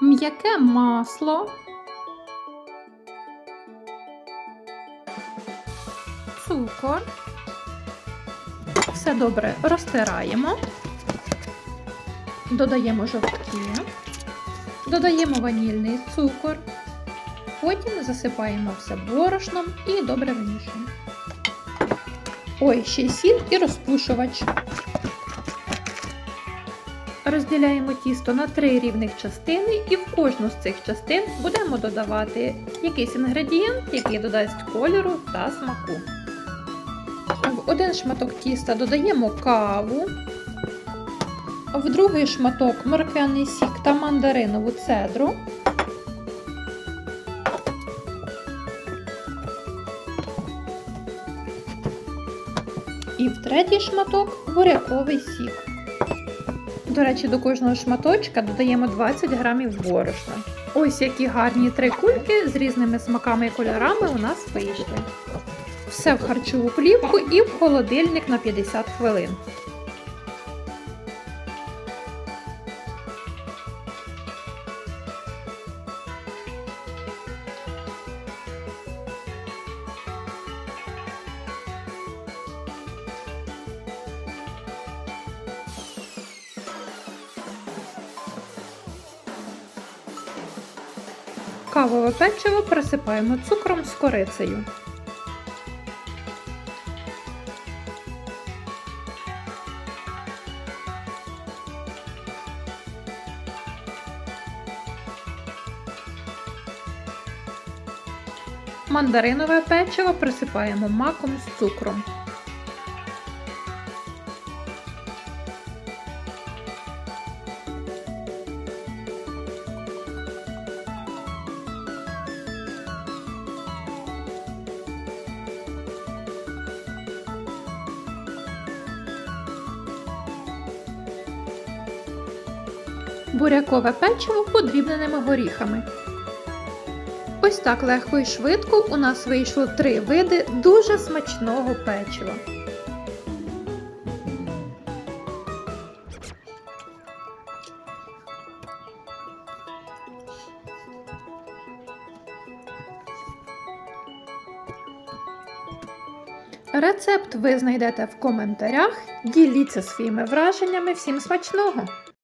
м'яке масло, цукор. Все добре розтираємо, додаємо жовтки, додаємо ванільний цукор, потім засипаємо все борошном і добре вимішуємо. Ой, ще сіль і розпушувач. Розділяємо тісто на три рівних частини, і в кожну з цих частин будемо додавати якийсь інгредієнт, який додасть кольору та смаку. В один шматок тіста додаємо каву, в другий шматок морквяний сік та мандаринову цедру. І в третій шматок буряковий сік. До речі, до кожного шматочка додаємо 20 грамів борошна. Ось які гарні три кульки з різними смаками і кольорами у нас вийшли. Все в харчову плівку і в холодильник на 50 хвилин. Кавове печиво присипаємо цукром з корицею. Мандаринове печиво присипаємо маком з цукром. Бурякове печиво подрібненими горіхами. Ось так легко і швидко у нас вийшло три види дуже смачного печива. Рецепт ви знайдете в коментарях. Діліться своїми враженнями. Всім смачного!